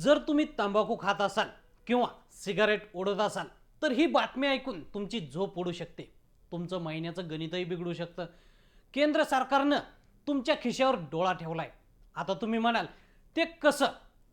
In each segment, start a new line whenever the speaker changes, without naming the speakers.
जर तुम्ही तंबाखू खात असाल किंवा सिगारेट ओढत असाल तर ही बातमी ऐकून तुमची झोप उडू शकते. तुमचं महिन्याचं गणितही बिघडू शकतं. केंद्र सरकारनं तुमच्या खिशावर डोळा ठेवलाय. आता तुम्ही म्हणाल ते कसं?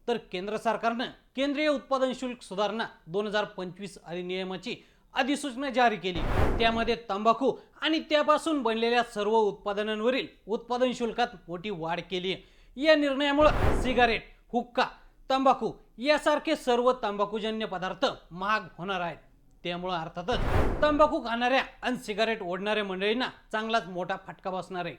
तर केंद्र सरकारनं केंद्रीय उत्पादन शुल्क सुधारणा दोन हजार पंचवीस अधिनियमाची अधिसूचना जारी केली. त्यामध्ये तंबाखू आणि त्यापासून बनलेल्या सर्व उत्पादनांवरील उत्पादन शुल्कात मोठी वाढ केली आहे या निर्णयामुळे सिगारेट हुक्का तंबाखू यासारखे सर्व तंबाखूजन्य पदार्थ महाग होणार आहेत. त्यामुळं अर्थातच तंबाखू खाणाऱ्या आणि सिगारेट ओढणाऱ्या मंडळींना चांगलाच मोठा फटका बसणार आहे.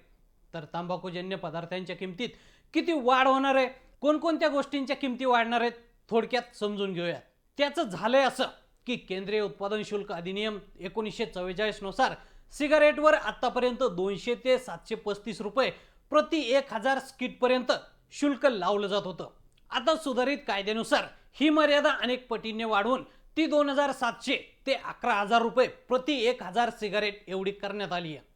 तर तंबाखूजन्य पदार्थांच्या किमतीत किती वाढ होणार आहे? कोणकोणत्या गोष्टींच्या किमती वाढणार आहेत? थोडक्यात समजून घेऊया. त्याचं झालंय असं की केंद्रीय उत्पादन शुल्क अधिनियम एकोणीसशे चव्वेचाळीसनुसार सिगारेटवर आत्तापर्यंत दोनशे ते सातशे पस्तीस रुपये प्रति एक हजार स्किटपर्यंत शुल्क लावलं जात होतं. आता सुधारित कायद्यानुसार ही मर्यादा अनेक पटींनी वाढवून ती दोन हजार सातशे ते अकरा हजार रुपये प्रति एक हजार सिगारेट एवढी करण्यात आली आहे.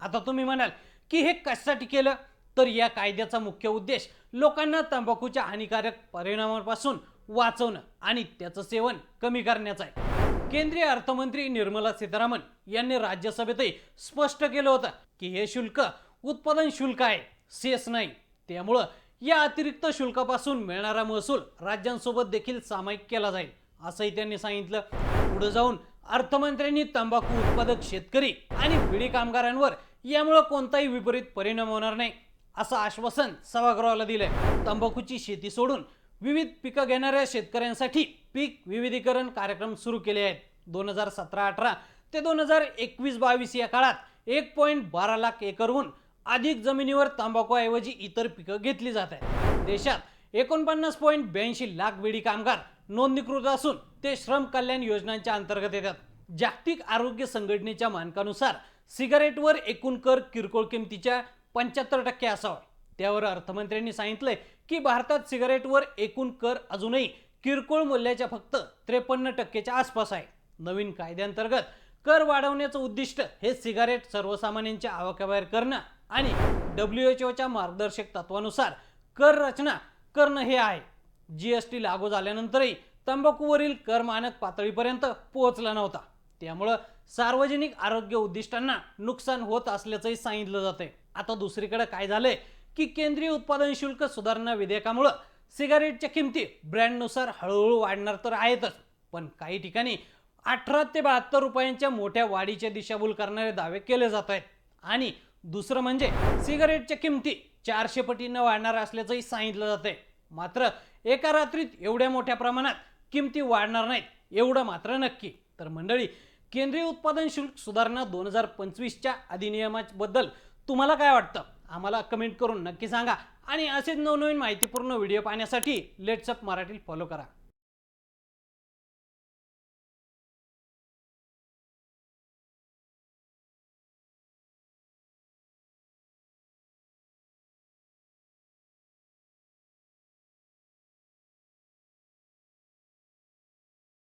आता तुम्ही म्हणाल की हे कशासाठी केलं? तर या कायद्याचा मुख्य उद्देश लोकांना तंबाखूच्या हानिकारक परिणामांपासून वाचवणं आणि त्याचं सेवन कमी करण्याचं आहे. केंद्रीय अर्थमंत्री निर्मला सीतारामन यांनी राज्यसभेतही स्पष्ट केलं होतं की हे शुल्क उत्पादन शुल्क आहे सेस नाही. त्यामुळं या अतिरिक्त शुल्कापासून मिळणारा महसूल राज्यांसोबत देखील सामायिक केला जाईल असंही त्यांनी सांगितलं. पुढे जाऊन अर्थमंत्र्यांनी तंबाखू उत्पादक शेतकरी आणि बिडी कामगारांवर यामुळे कोणताही विपरीत परिणाम होणार नाही असं आश्वासन सभागृहाला दिलंय. तंबाखूची शेती सोडून विविध पिकं घेणाऱ्या शेतकऱ्यांसाठी पीक विविधीकरण कार्यक्रम सुरू केले आहेत. दोन हजार सतरा अठरा ते दोन हजार एकवीस बावीस या काळात एक पॉईंट बारा लाख एकरहून अधिक जमिनीवर तंबाखूऐवजी इतर पिकं घेतली जात आहेत. देशात एकोणपन्नास पॉईंट ब्याऐंशी लाख बेडी कामगार नोंदणीकृत असून ते श्रम कल्याण योजनांच्या अंतर्गत येतात. जागतिक आरोग्य संघटनेच्या मानकानुसार सिगारेटवर एकूण कर किरकोळ किमतीच्या पंच्याहत्तर टक्के असावा. त्यावर अर्थमंत्र्यांनी सांगितलंय की भारतात सिगारेटवर एकूण कर अजूनही किरकोळ मूल्याच्या फक्त त्रेपन्न टक्केच्या आसपास आहे. नवीन कायद्यांतर्गत कर वाढवण्याचं उद्दिष्ट हे सिगारेट सर्वसामान्यांच्या आवाक्याबाहेर करणं आणि डब्ल्यू एच ओच्या मार्गदर्शक तत्वानुसार कर रचना करणं हे आहे. जी एस टी लागू झाल्यानंतरही तंबाखूवरील कर मानक पातळीपर्यंत पोहोचला नव्हता. त्यामुळं सार्वजनिक आरोग्य उद्दिष्टांना नुकसान होत असल्याचंही सांगितलं जाते आता दुसरीकडे काय झालंय की केंद्रीय उत्पादन शुल्क सुधारणा विधेयकामुळं सिगारेटच्या किमती ब्रँडनुसार हळूहळू वाढणार तर आहेतच पण काही ठिकाणी अठरा ते बहात्तर रुपयांच्या मोठ्या वाढीच्या दिशाभूल करणारे दावे केले जात आहेत. आणि दुसरं म्हणजे सिगारेटच्या किमती चारशे पटीनं वाढणार असल्याचंही सांगितलं जाते मात्र एका रात्रीत एवढ्या मोठ्या प्रमाणात किमती वाढणार नाहीत एवढं मात्र नक्की. तर मंडळी केंद्रीय उत्पादन शुल्क सुधारणा दोन हजार पंचवीसच्या अधिनियमाबद्दल तुम्हाला काय वाटतं? आम्हाला कमेंट करून नक्की सांगा. आणि असेच नवनवीन माहितीपूर्ण व्हिडिओ पाहण्यासाठी लेट्सअप मराठी फॉलो करा.